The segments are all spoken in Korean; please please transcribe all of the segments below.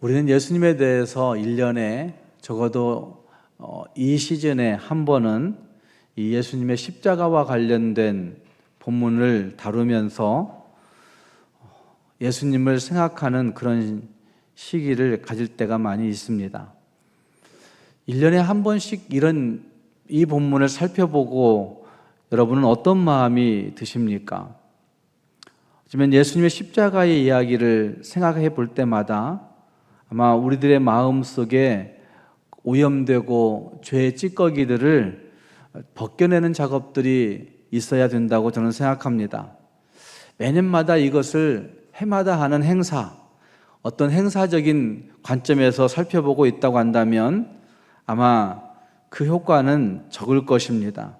우리는 예수님에 대해서 1년에 적어도 어, 이 시즌에 한 번은 이 예수님의 십자가와 관련된 본문을 다루면서 예수님을 생각하는 그런 시기를 가질 때가 많이 있습니다. 1년에 한 번씩 이런 이 본문을 살펴보고 여러분은 어떤 마음이 드십니까? 하지만 예수님의 십자가의 이야기를 생각해 볼 때마다 아마 우리들의 마음 속에 오염되고 죄의 찌꺼기들을 벗겨내는 작업들이 있어야 된다고 저는 생각합니다. 매년마다 이것을 해마다 하는 행사, 어떤 행사적인 관점에서 살펴보고 있다고 한다면 아마 그 효과는 적을 것입니다.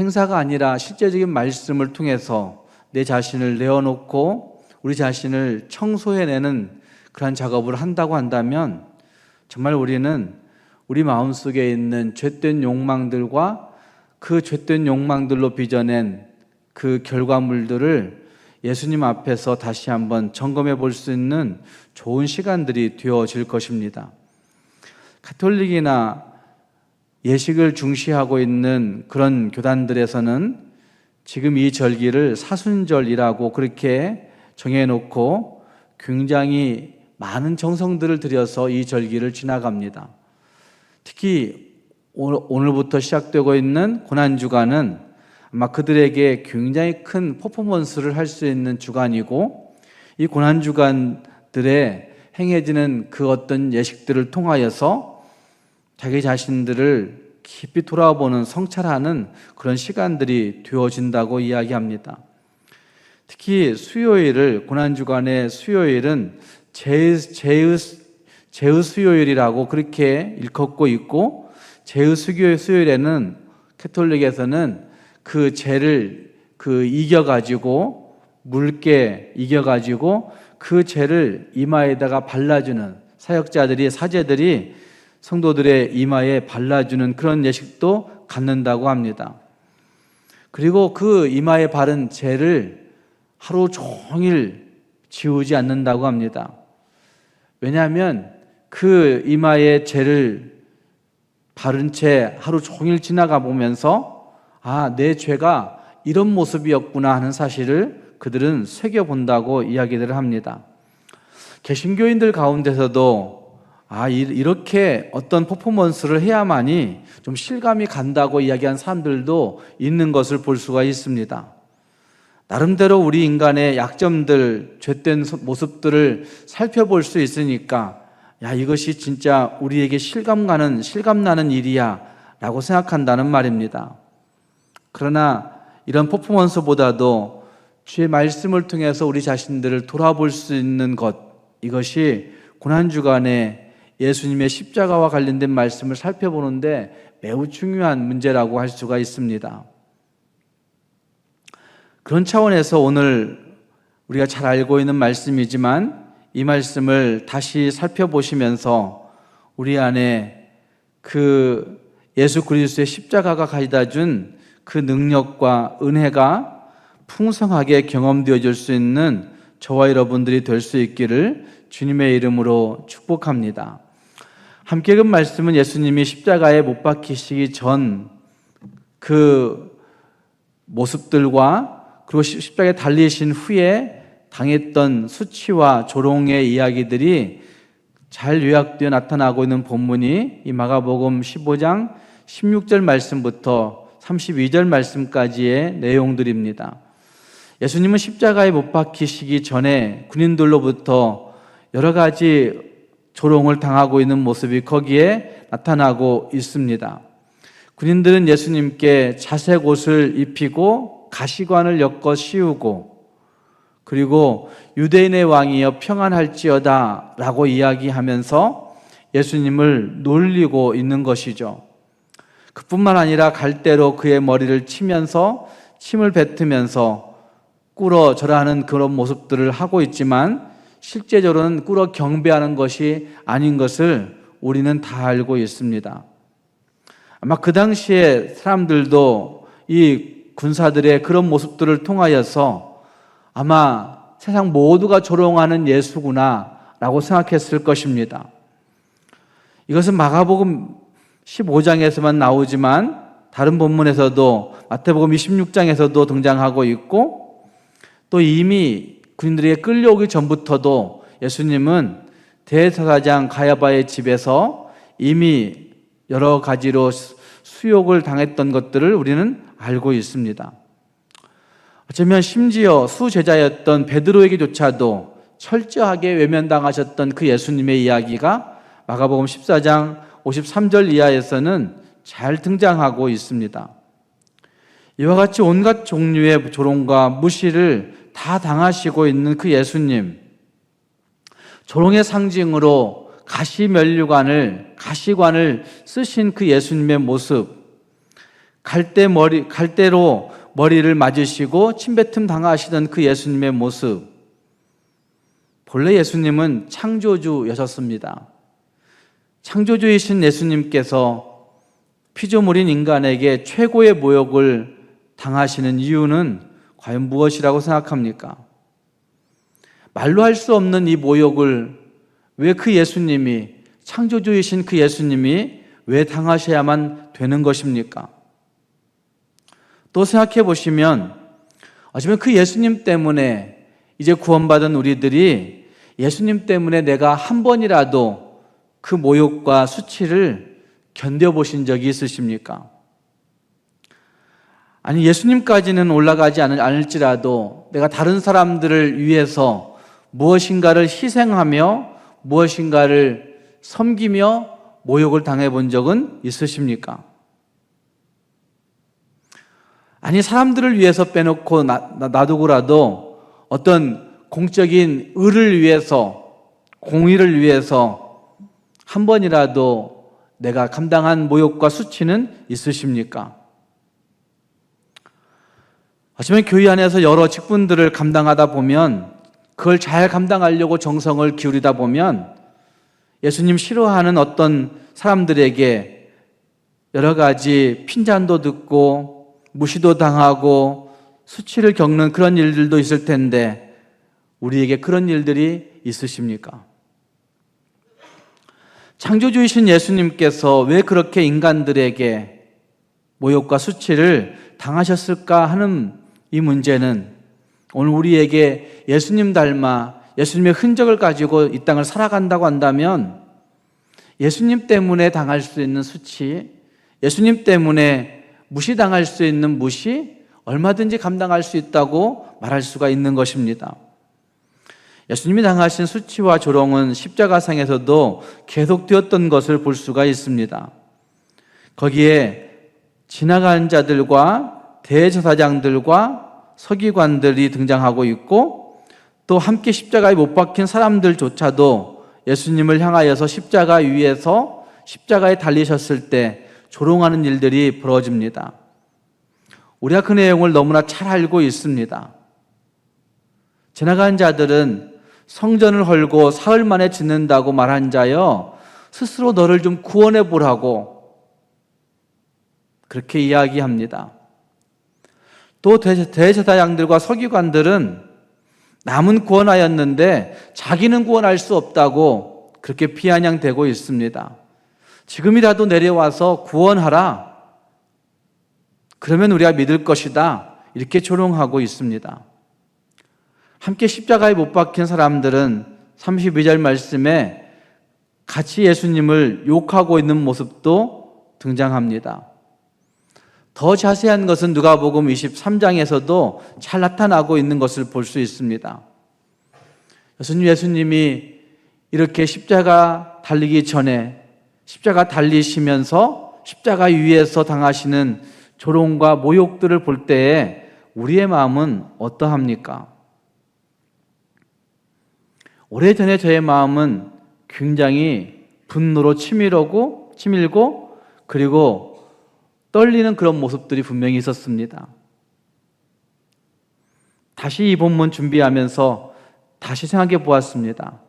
행사가 아니라 실제적인 말씀을 통해서 내 자신을 내어놓고 우리 자신을 청소해내는 그런 작업을 한다고 한다면 정말 우리는 우리 마음속에 있는 죄된 욕망들과 그 죄된 욕망들로 빚어낸 그 결과물들을 예수님 앞에서 다시 한번 점검해 볼 수 있는 좋은 시간들이 되어질 것입니다. 가톨릭이나 예식을 중시하고 있는 그런 교단들에서는 지금 이 절기를 사순절이라고 그렇게 정해놓고 굉장히 많은 정성들을 들여서 이 절기를 지나갑니다. 특히 오늘부터 시작되고 있는 고난주간은 아마 그들에게 굉장히 큰 퍼포먼스를 할 수 있는 주간이고 이 고난주간들의 행해지는 그 어떤 예식들을 통하여서 자기 자신들을 깊이 돌아보는 성찰하는 그런 시간들이 되어진다고 이야기합니다. 특히 수요일을 고난주간의 수요일은 제의, 제의, 제의 수요일이라고 그렇게 일컫고 있고 제의 수요일에는 캐톨릭에서는 그 죄를 그 이겨 가지고 묽게 이겨 가지고 그 죄를 이마에다가 발라주는 사역자들이 사제들이 성도들의 이마에 발라주는 그런 예식도 갖는다고 합니다. 그리고 그 이마에 바른 죄를 하루 종일 지우지 않는다고 합니다. 왜냐하면 그 이마에 죄를 바른 채 하루 종일 지나가 보면서 아, 내 죄가 이런 모습이었구나 하는 사실을 그들은 새겨본다고 이야기를 합니다. 개신교인들 가운데서도 아, 이렇게 어떤 퍼포먼스를 해야만이 좀 실감이 간다고 이야기한 사람들도 있는 것을 볼 수가 있습니다. 나름대로 우리 인간의 약점들, 죄된 모습들을 살펴볼 수 있으니까, 야, 이것이 진짜 우리에게 실감 가는, 실감 나는 일이야. 라고 생각한다는 말입니다. 그러나 이런 퍼포먼스보다도 주의 말씀을 통해서 우리 자신들을 돌아볼 수 있는 것, 이것이 고난주간에 예수님의 십자가와 관련된 말씀을 살펴보는데 매우 중요한 문제라고 할 수가 있습니다. 그런 차원에서 오늘 우리가 잘 알고 있는 말씀이지만 이 말씀을 다시 살펴보시면서 우리 안에 그 예수 그리스도의 십자가가 가져다 준 그 능력과 은혜가 풍성하게 경험되어질 수 있는 저와 여러분들이 될 수 있기를 주님의 이름으로 축복합니다. 함께 그 말씀은 예수님이 십자가에 못 박히시기 전 그 모습들과 그리고 십자가에 달리신 후에 당했던 수치와 조롱의 이야기들이 잘 요약되어 나타나고 있는 본문이 이 마가복음 15장 16절 말씀부터 32절 말씀까지의 내용들입니다. 예수님은 십자가에 못 박히시기 전에 군인들로부터 여러 가지 조롱을 당하고 있는 모습이 거기에 나타나고 있습니다. 군인들은 예수님께 자색 옷을 입히고 가시관을 엮어 씌우고 그리고 유대인의 왕이여 평안할지어다 라고 이야기하면서 예수님을 놀리고 있는 것이죠. 그뿐만 아니라 갈대로 그의 머리를 치면서 침을 뱉으면서 꿇어 절하는 그런 모습들을 하고 있지만 실제적으로는 꿇어 경배하는 것이 아닌 것을 우리는 다 알고 있습니다. 아마 그 당시에 사람들도 이 군사들의 그런 모습들을 통하여서 아마 세상 모두가 조롱하는 예수구나 라고 생각했을 것입니다. 이것은 마가복음 15장에서만 나오지만 다른 본문에서도 마태복음 26장에서도 등장하고 있고 또 이미 군인들에게 끌려오기 전부터도 예수님은 대사장 가야바의 집에서 이미 여러 가지로 수욕을 당했던 것들을 우리는 알고 있습니다. 어쩌면 심지어 수제자였던 베드로에게조차도 철저하게 외면당하셨던 그 예수님의 이야기가 마가복음 14장 53절 이하에서는 잘 등장하고 있습니다. 이와 같이 온갖 종류의 조롱과 무시를 다 당하시고 있는 그 예수님. 조롱의 상징으로 가시면류관을, 가시관을 쓰신 그 예수님의 모습. 갈대 머리, 갈대로 머리를 맞으시고 침뱉음 당하시던 그 예수님의 모습. 본래 예수님은 창조주여셨습니다. 창조주이신 예수님께서 피조물인 인간에게 최고의 모욕을 당하시는 이유는 과연 무엇이라고 생각합니까? 말로 할 수 없는 이 모욕을 왜 그 예수님이 창조주이신 그 예수님이 왜 당하셔야만 되는 것입니까? 또 생각해 보시면 어쩌면 그 예수님 때문에 이제 구원받은 우리들이 예수님 때문에 내가 한 번이라도 그 모욕과 수치를 견뎌보신 적이 있으십니까? 아니, 예수님까지는 올라가지 않을- 않을지라도 내가 다른 사람들을 위해서 무엇인가를 희생하며 무엇인가를 섬기며 모욕을 당해 본 적은 있으십니까? 아니, 사람들을 위해서 빼놓고 나, 나- 놔두고라도 어떤 공적인 의를 위해서, 공의를 위해서 한 번이라도 내가 감당한 모욕과 수치는 있으십니까? 하지만 교회 안에서 여러 직분들을 감당하다 보면 그걸 잘 감당하려고 정성을 기울이다 보면 예수님 싫어하는 어떤 사람들에게 여러 가지 핀잔도 듣고 무시도 당하고 수치를 겪는 그런 일들도 있을 텐데 우리에게 그런 일들이 있으십니까? 창조주이신 예수님께서 왜 그렇게 인간들에게 모욕과 수치를 당하셨을까 하는 이 문제는 오늘 우리에게 예수님 닮아 예수님의 흔적을 가지고 이 땅을 살아간다고 한다면 예수님 때문에 당할 수 있는 수치, 예수님 때문에 무시당할 수 있는 무시, 얼마든지 감당할 수 있다고 말할 수가 있는 것입니다. 예수님이 당하신 수치와 조롱은 십자가상에서도 계속되었던 것을 볼 수가 있습니다. 거기에 지나간 자들과 대제사장들과 서기관들이 등장하고 있고 또 함께 십자가에 못 박힌 사람들조차도 예수님을 향하여서 십자가 위에서 십자가에 달리셨을 때 조롱하는 일들이 벌어집니다. 우리가 그 내용을 너무나 잘 알고 있습니다. 지나간 자들은 성전을 헐고 사흘 만에 짓는다고 말한 자여 스스로 너를 좀 구원해 보라고 그렇게 이야기합니다. 또 대제사장들과 서기관들은 남은 구원하였는데 자기는 구원할 수 없다고 그렇게 비아냥대고 있습니다. 지금이라도 내려와서 구원하라. 그러면 우리가 믿을 것이다. 이렇게 조롱하고 있습니다. 함께 십자가에 못 박힌 사람들은 32절 말씀에 같이 예수님을 욕하고 있는 모습도 등장합니다. 더 자세한 것은 누가복음 23장에서도 잘 나타나고 있는 것을 볼 수 있습니다. 예수님 예수님이 이렇게 십자가 달리기 전에 십자가 달리시면서 십자가 위에서 당하시는 조롱과 모욕들을 볼 때에 우리의 마음은 어떠합니까? 오래전에 저의 마음은 굉장히 분노로 치밀고 치밀고 그리고 떨리는 그런 모습들이 분명히 있었습니다. 다시 이 본문 준비하면서 다시 생각해 보았습니다.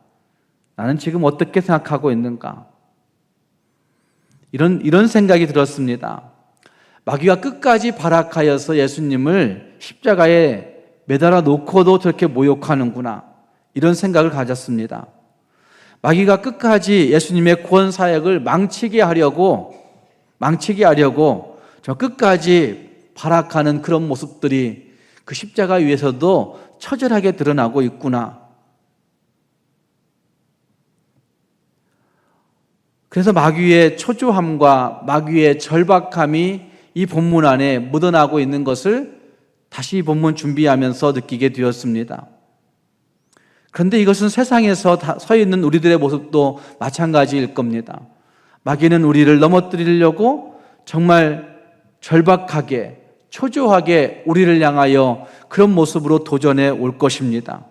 나는 지금 어떻게 생각하고 있는가? 이런, 이런 생각이 들었습니다. 마귀가 끝까지 발악하여서 예수님을 십자가에 매달아 놓고도 저렇게 모욕하는구나. 이런 생각을 가졌습니다. 마귀가 끝까지 예수님의 구원 사역을 망치게 하려고 망치게 하려고 저 끝까지 발악하는 그런 모습들이 그 십자가 위에서도 처절하게 드러나고 있구나. 그래서 마귀의 초조함과 마귀의 절박함이 이 본문 안에 묻어나고 있는 것을 다시 이 본문 준비하면서 느끼게 되었습니다. 그런데 이것은 세상에서 다서 있는 우리들의 모습도 마찬가지일 겁니다. 마귀는 우리를 넘어뜨리려고 정말 절박하게, 초조하게 우리를 향하여 그런 모습으로 도전해 올 것입니다.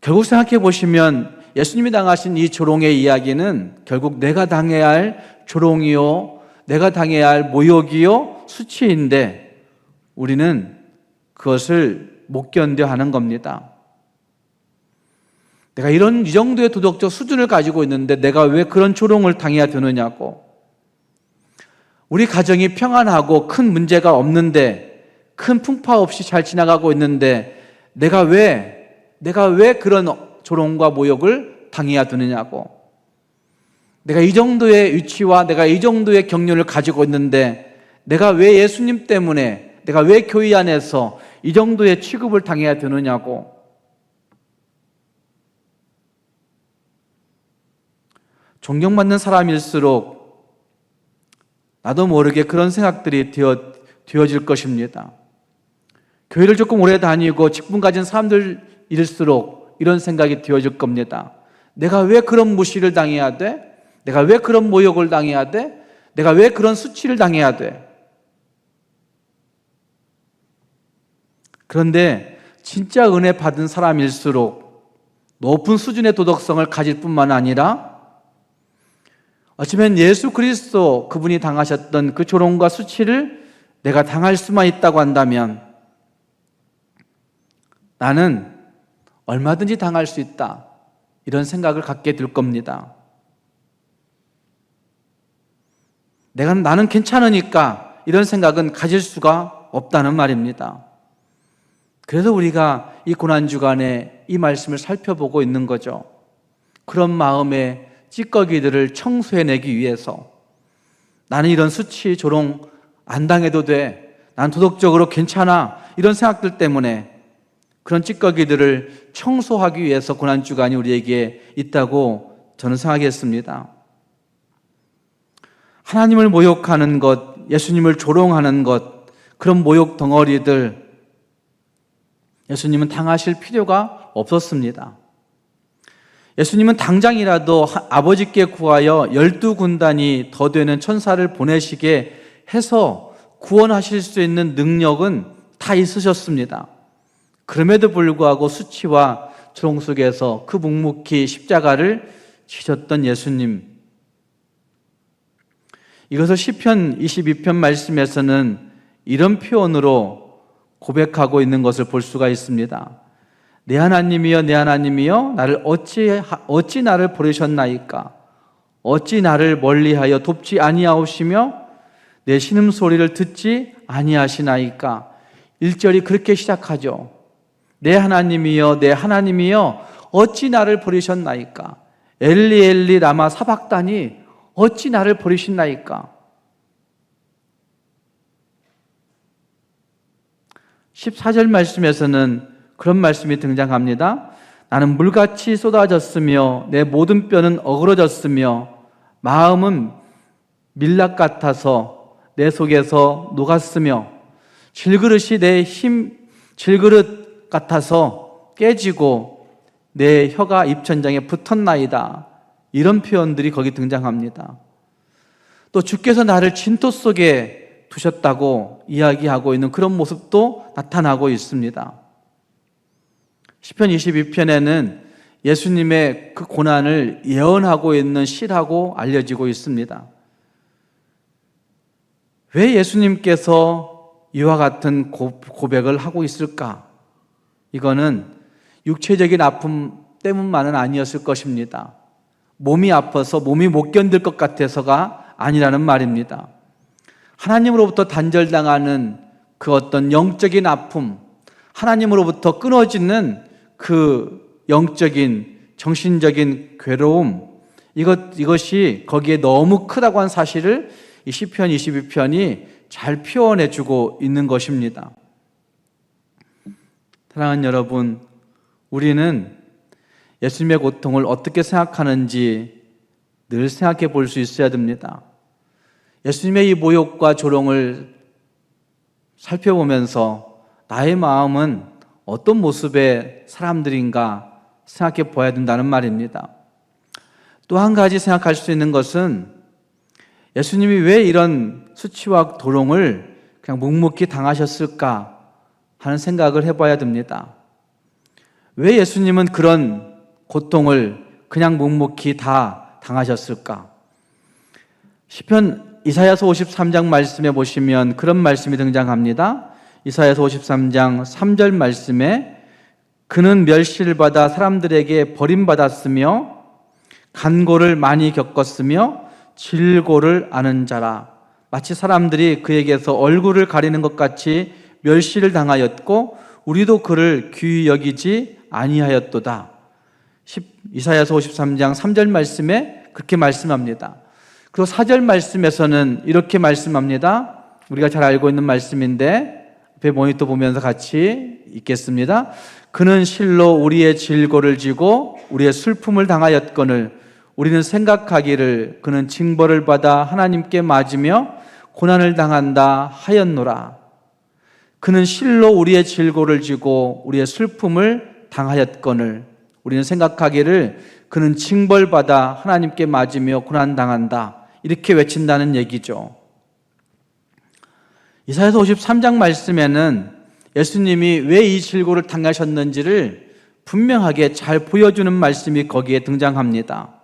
결국 생각해 보시면 예수님이 당하신 이 조롱의 이야기는 결국 내가 당해야 할 조롱이요, 내가 당해야 할 모욕이요, 수치인데 우리는 그것을 못 견뎌 하는 겁니다. 내가 이런 이 정도의 도덕적 수준을 가지고 있는데 내가 왜 그런 조롱을 당해야 되느냐고. 우리 가정이 평안하고 큰 문제가 없는데 큰 풍파 없이 잘 지나가고 있는데 내가 왜 내가 왜 그런 조롱과 모욕을 당해야 되느냐고. 내가 이 정도의 위치와 내가 이 정도의 경륜을 가지고 있는데 내가 왜 예수님 때문에 내가 왜 교회 안에서 이 정도의 취급을 당해야 되느냐고. 존경받는 사람일수록 나도 모르게 그런 생각들이 되어, 되어질 것입니다. 교회를 조금 오래 다니고 직분 가진 사람들일수록 이런 생각이 되어질 겁니다. 내가 왜 그런 무시를 당해야 돼? 내가 왜 그런 모욕을 당해야 돼? 내가 왜 그런 수치를 당해야 돼? 그런데 진짜 은혜 받은 사람일수록 높은 수준의 도덕성을 가질 뿐만 아니라 어쩌면 예수 그리스도 그분이 당하셨던 그 조롱과 수치를 내가 당할 수만 있다고 한다면 나는 얼마든지 당할 수 있다. 이런 생각을 갖게 될 겁니다. 내가 나는 괜찮으니까 이런 생각은 가질 수가 없다는 말입니다. 그래서 우리가 이 고난 주간에 이 말씀을 살펴보고 있는 거죠. 그런 마음에 찌꺼기들을 청소해내기 위해서 나는 이런 수치, 조롱 안 당해도 돼. 난 도덕적으로 괜찮아. 이런 생각들 때문에 그런 찌꺼기들을 청소하기 위해서 고난주간이 우리에게 있다고 저는 생각했습니다. 하나님을 모욕하는 것, 예수님을 조롱하는 것, 그런 모욕 덩어리들, 예수님은 당하실 필요가 없었습니다. 예수님은 당장이라도 아버지께 구하여 열두 군단이 더 되는 천사를 보내시게 해서 구원하실 수 있는 능력은 다 있으셨습니다. 그럼에도 불구하고 수치와 조롱 속에서 그 묵묵히 십자가를 지셨던 예수님. 이것을 시편 22편 말씀에서는 이런 표현으로 고백하고 있는 것을 볼 수가 있습니다. 내 하나님이여 내 하나님이여 나를 어찌 어찌 나를 버리셨나이까? 어찌 나를 멀리하여 돕지 아니하옵시며 내 신음 소리를 듣지 아니하시나이까? 1절이 그렇게 시작하죠. 내 하나님이여 내 하나님이여 어찌 나를 버리셨나이까? 엘리 엘리 라마 사박다니 어찌 나를 버리셨나이까? 14절 말씀에서는 그런 말씀이 등장합니다. 나는 물같이 쏟아졌으며 내 모든 뼈는 어그러졌으며 마음은 밀락 같아서 내 속에서 녹았으며 질그릇이 내 힘 질그릇 같아서 깨지고 내 혀가 입천장에 붙었나이다. 이런 표현들이 거기 등장합니다. 또 주께서 나를 진토 속에 두셨다고 이야기하고 있는 그런 모습도 나타나고 있습니다. 10편 22편에는 예수님의 그 고난을 예언하고 있는 시라고 알려지고 있습니다. 왜 예수님께서 이와 같은 고백을 하고 있을까? 이거는 육체적인 아픔 때문만은 아니었을 것입니다. 몸이 아파서 몸이 못 견딜 것 같아서가 아니라는 말입니다. 하나님으로부터 단절당하는 그 어떤 영적인 아픔, 하나님으로부터 끊어지는 그 영적인 정신적인 괴로움, 이것, 이것이 거기에 너무 크다고 한 사실을 이 시편 22편이 잘 표현해 주고 있는 것입니다. 사랑하는 여러분, 우리는 예수님의 고통을 어떻게 생각하는지 늘 생각해 볼 수 있어야 됩니다. 예수님의 이 모욕과 조롱을 살펴보면서 나의 마음은 어떤 모습의 사람들인가 생각해 봐야 된다는 말입니다. 또 한 가지 생각할 수 있는 것은 예수님이 왜 이런 수치와 도롱을 그냥 묵묵히 당하셨을까 하는 생각을 해봐야 됩니다. 왜 예수님은 그런 고통을 그냥 묵묵히 다 당하셨을까? 시편 이사야서 53장 말씀에 보시면 그런 말씀이 등장합니다. 이사야서 53장 3절 말씀에 그는 멸시를 받아 사람들에게 버림받았으며 간고를 많이 겪었으며 질고를 아는 자라. 마치 사람들이 그에게서 얼굴을 가리는 것 같이 멸시를 당하였고 우리도 그를 귀히 여기지 아니하였도다. 이사야서 53장 3절 말씀에 그렇게 말씀합니다. 그리고 4절 말씀에서는 이렇게 말씀합니다. 우리가 잘 알고 있는 말씀인데 앞에 모니터 보면서 같이 읽겠습니다. 그는 실로 우리의 질고를 지고 우리의 슬픔을 당하였거늘 우리는 생각하기를 그는 징벌을 받아 하나님께 맞으며 고난을 당한다 하였노라. 그는 실로 우리의 질고를 지고 우리의 슬픔을 당하였거늘 우리는 생각하기를 그는 징벌받아 하나님께 맞으며 고난 당한다. 이렇게 외친다는 얘기죠. 이사야서 53장 말씀에는 예수님이 왜 이 질고를 당하셨는지를 분명하게 잘 보여주는 말씀이 거기에 등장합니다.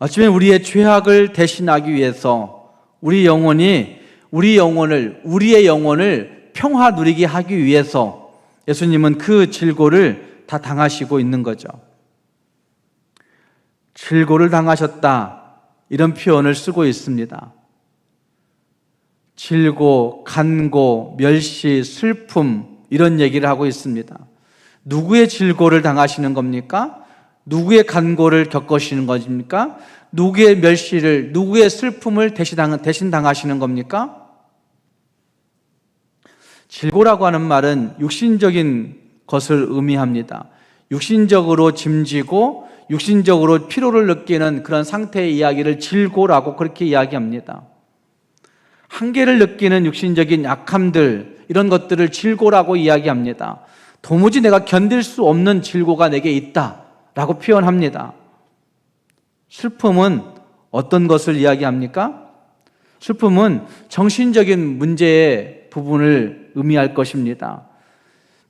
어쩌면 우리의 죄악을 대신하기 위해서 우리 영혼이 우리 영혼을 우리의 영혼을 평화 누리게 하기 위해서 예수님은 그 질고를 다 당하시고 있는 거죠. 질고를 당하셨다. 이런 표현을 쓰고 있습니다. 질고, 간고, 멸시, 슬픔 이런 얘기를 하고 있습니다. 누구의 질고를 당하시는 겁니까? 누구의 간고를 겪으시는 겁니까? 누구의 멸시를, 누구의 슬픔을 대신 당하시는 겁니까? 질고라고 하는 말은 육신적인 것을 의미합니다. 육신적으로 짐지고 육신적으로 피로를 느끼는 그런 상태의 이야기를 질고라고 그렇게 이야기합니다. 한계를 느끼는 육신적인 약함들, 이런 것들을 질고라고 이야기합니다. 도무지 내가 견딜 수 없는 질고가 내게 있다. 라고 표현합니다. 슬픔은 어떤 것을 이야기합니까? 슬픔은 정신적인 문제의 부분을 의미할 것입니다.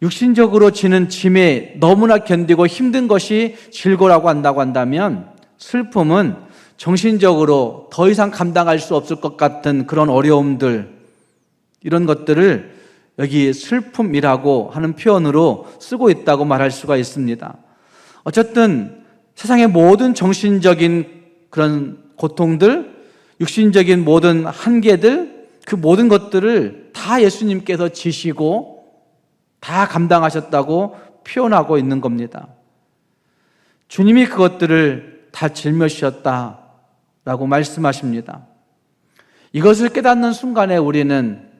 육신적으로 지는 짐에 너무나 견디고 힘든 것이 질고라고 한다고 한다면 슬픔은 정신적으로 더 이상 감당할 수 없을 것 같은 그런 어려움들, 이런 것들을 여기 슬픔이라고 하는 표현으로 쓰고 있다고 말할 수가 있습니다. 어쨌든 세상의 모든 정신적인 그런 고통들, 육신적인 모든 한계들, 그 모든 것들을 다 예수님께서 지시고 다 감당하셨다고 표현하고 있는 겁니다. 주님이 그것들을 다 짊어지셨다 라고 말씀하십니다. 이것을 깨닫는 순간에 우리는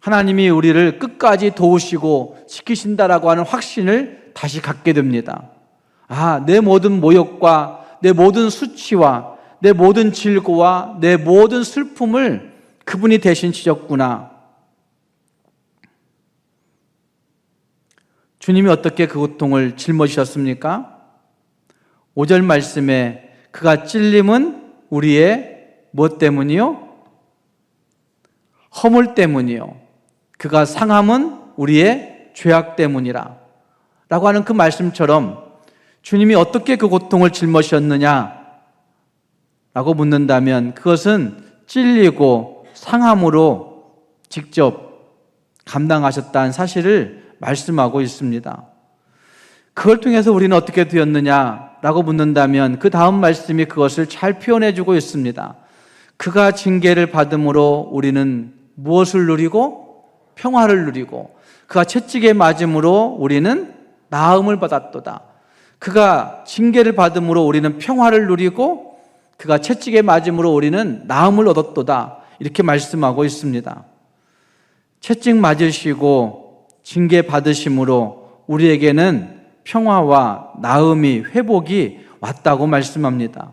하나님이 우리를 끝까지 도우시고 지키신다라고 하는 확신을 다시 갖게 됩니다. 아, 내 모든 모욕과 내 모든 수치와 내 모든 질고와 내 모든 슬픔을 그분이 대신 지셨구나. 주님이 어떻게 그 고통을 짊어지셨습니까? 5절 말씀에 그가 찔림은 우리의 무엇 때문이요? 허물 때문이요. 그가 상함은 우리의 죄악 때문이라. 라고 하는 그 말씀처럼 주님이 어떻게 그 고통을 짊어지셨느냐? 라고 묻는다면 그것은 찔리고 상함으로 직접 감당하셨다는 사실을 말씀하고 있습니다. 그걸 통해서 우리는 어떻게 되었느냐 라고 묻는다면 그 다음 말씀이 그것을 잘 표현해 주고 있습니다. 그가 징계를 받음으로 우리는 무엇을 누리고 평화를 누리고 그가 채찍에 맞음으로 우리는 나음을 받았도다. 그가 징계를 받음으로 우리는 평화를 누리고 그가 채찍에 맞음으로 우리는 나음을 얻었도다. 이렇게 말씀하고 있습니다. 채찍 맞으시고 징계 받으심으로 우리에게는 평화와 나음이 회복이 왔다고 말씀합니다.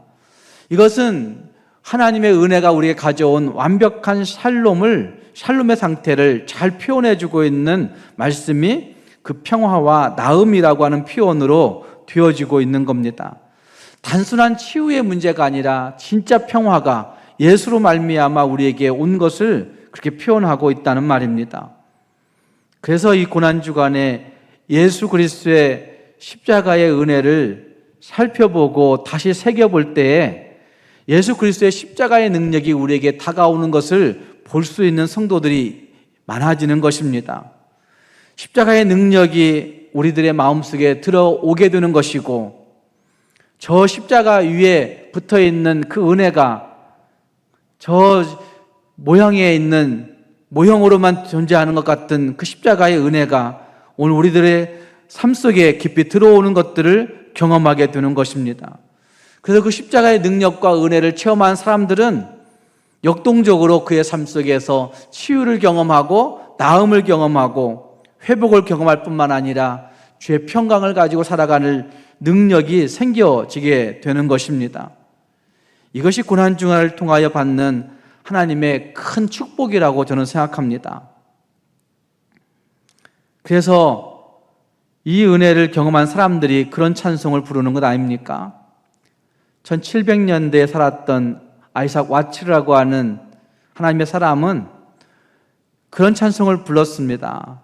이것은 하나님의 은혜가 우리에게 가져온 완벽한 샬롬을 샬롬의 상태를 잘 표현해 주고 있는 말씀이 그 평화와 나음이라고 하는 표현으로 되어지고 있는 겁니다. 단순한 치유의 문제가 아니라 진짜 평화가 예수로 말미암아 우리에게 온 것을 그렇게 표현하고 있다는 말입니다. 그래서 이 고난 주간에 예수 그리스도의 십자가의 은혜를 살펴보고 다시 새겨볼 때에 예수 그리스도의 십자가의 능력이 우리에게 다가오는 것을 볼 수 있는 성도들이 많아지는 것입니다. 십자가의 능력이 우리들의 마음속에 들어오게 되는 것이고 저 십자가 위에 붙어 있는 그 은혜가 저 모형에 있는 모형으로만 존재하는 것 같은 그 십자가의 은혜가 오늘 우리들의 삶 속에 깊이 들어오는 것들을 경험하게 되는 것입니다. 그래서 그 십자가의 능력과 은혜를 체험한 사람들은 역동적으로 그의 삶 속에서 치유를 경험하고 나음을 경험하고 회복을 경험할 뿐만 아니라 주의 평강을 가지고 살아가는 능력이 생겨지게 되는 것입니다. 이것이 고난 중화를 통하여 받는 하나님의 큰 축복이라고 저는 생각합니다. 그래서 이 은혜를 경험한 사람들이 그런 찬송을 부르는 것 아닙니까? 1700년대에 살았던 아이삭 와츠라고 하는 하나님의 사람은 그런 찬송을 불렀습니다.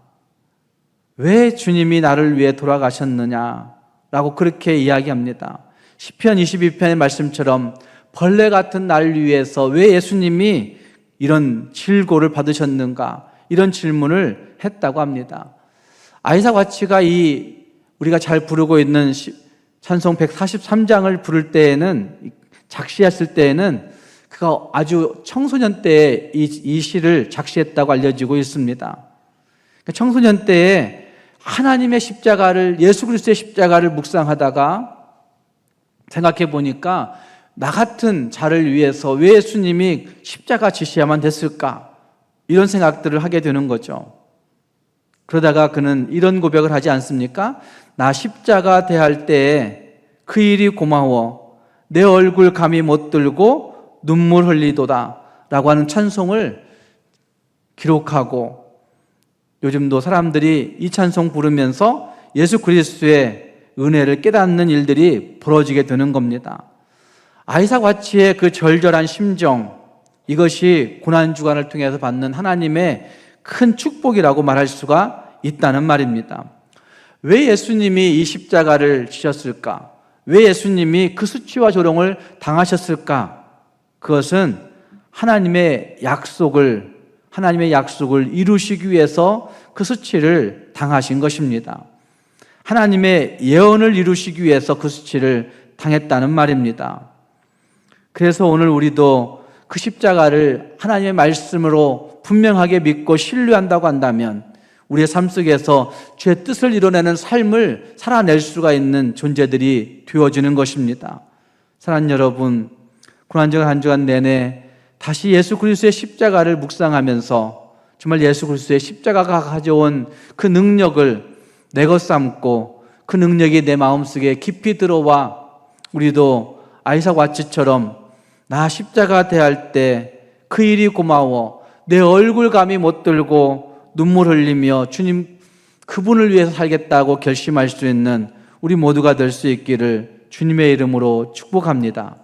왜 주님이 나를 위해 돌아가셨느냐? 라고 그렇게 이야기합니다. 10편 22편의 말씀처럼 벌레 같은 나를 위해서 왜 예수님이 이런 질고를 받으셨는가? 이런 질문을 했다고 합니다. 아이삭 와치가 이 우리가 잘 부르고 있는 찬송 143장을 부를 때에는 작시했을 때에는 그가 아주 청소년 때에 이, 이 시를 작시했다고 알려지고 있습니다. 그러니까 청소년 때에 하나님의 십자가를 예수 그리스도의 십자가를 묵상하다가 생각해 보니까 나 같은 자를 위해서 왜 예수님이 십자가 지셔야만 됐을까? 이런 생각들을 하게 되는 거죠. 그러다가 그는 이런 고백을 하지 않습니까? 나 십자가 대할 때에 그 일이 고마워. 내 얼굴 감히 못 들고 눈물 흘리도다. 라고 하는 찬송을 기록하고 요즘도 사람들이 이 찬송 부르면서 예수 그리스도의 은혜를 깨닫는 일들이 벌어지게 되는 겁니다. 아이삭 와치의 그 절절한 심정, 이것이 고난주간을 통해서 받는 하나님의 큰 축복이라고 말할 수가 있다는 말입니다. 왜 예수님이 이 십자가를 지셨을까? 왜 예수님이 그 수치와 조롱을 당하셨을까? 그것은 하나님의 약속을 하나님의 약속을 이루시기 위해서 그 수치를 당하신 것입니다. 하나님의 예언을 이루시기 위해서 그 수치를 당했다는 말입니다. 그래서 오늘 우리도 그 십자가를 하나님의 말씀으로 분명하게 믿고 신뢰한다고 한다면 우리의 삶 속에서 주의 뜻을 이뤄내는 삶을 살아낼 수가 있는 존재들이 되어지는 것입니다. 사랑하는 여러분, 고난주간 한 주간 내내 다시 예수 그리스도의 십자가를 묵상하면서 정말 예수 그리스도의 십자가가 가져온 그 능력을 내 것 삼고 그 능력이 내 마음속에 깊이 들어와 우리도 아이삭 와치처럼 나 십자가 대할 때 그 일이 고마워 내 얼굴 감이 못 들고 눈물 흘리며 주님 그분을 위해서 살겠다고 결심할 수 있는 우리 모두가 될 수 있기를 주님의 이름으로 축복합니다.